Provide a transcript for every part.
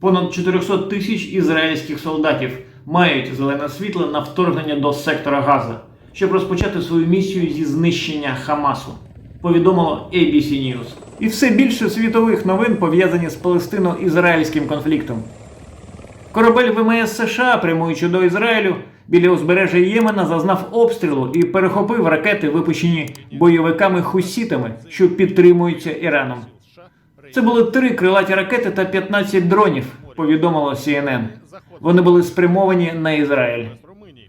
Понад 400 тисяч ізраїльських солдатів мають зелене світло на вторгнення до сектора Газа, щоб розпочати свою місію зі знищення Хамасу. Повідомило ABC News. І все більше світових новин пов'язані з палестино-ізраїльським конфліктом. Корабель ВМС США, прямуючи до Ізраїлю, біля узбережжя Ємена зазнав обстрілу і перехопив ракети, випущені бойовиками хусітами, що підтримуються Іраном. Це були три крилаті ракети та 15 дронів, повідомило CNN. Вони були спрямовані на Ізраїль.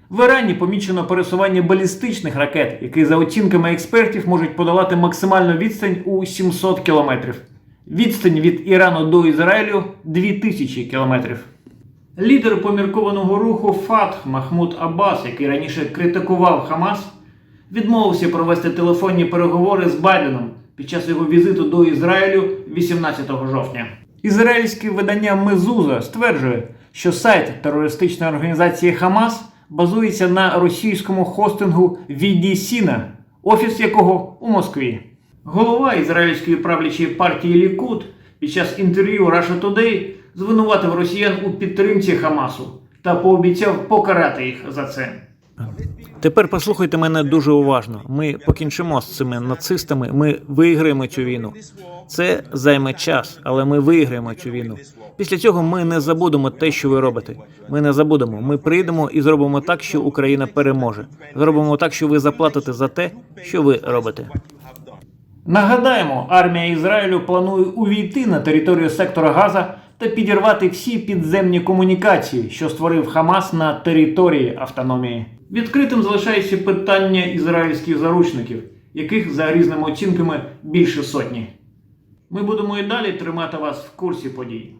В Ірані помічено пересування балістичних ракет, які за оцінками експертів можуть подолати максимальну відстань у 700 кілометрів. Відстань від Ірану до Ізраїлю 2000 кілометрів. Лідер поміркованого руху ФАТХ Махмуд Аббас, який раніше критикував Хамас, відмовився провести телефонні переговори з Байденом під час його візиту до Ізраїлю 18 жовтня. Ізраїльське видання Мезуза стверджує, що сайт терористичної організації Хамас базується на російському хостингу Відісіна, офіс якого у Москві. Голова ізраїльської правлячої партії Лікут під час інтерв'ю Russia Today звинуватив росіян у підтримці Хамасу та пообіцяв покарати їх за це. Тепер послухайте мене дуже уважно. Ми покінчимо з цими нацистами. Ми виграємо цю війну. Це займе час, але ми виграємо цю війну. Після цього ми не забудемо те, що ви робите. Ми не забудемо. Ми прийдемо і зробимо так, що Україна переможе. Зробимо так, що ви заплатите за те, що ви робите. Нагадаємо, армія Ізраїлю планує увійти на територію сектора Газа та підірвати всі підземні комунікації, що створив Хамас на території автономії. Відкритим залишається питання ізраїльських заручників, яких за різними оцінками більше сотні. Ми будемо і далі тримати вас в курсі подій.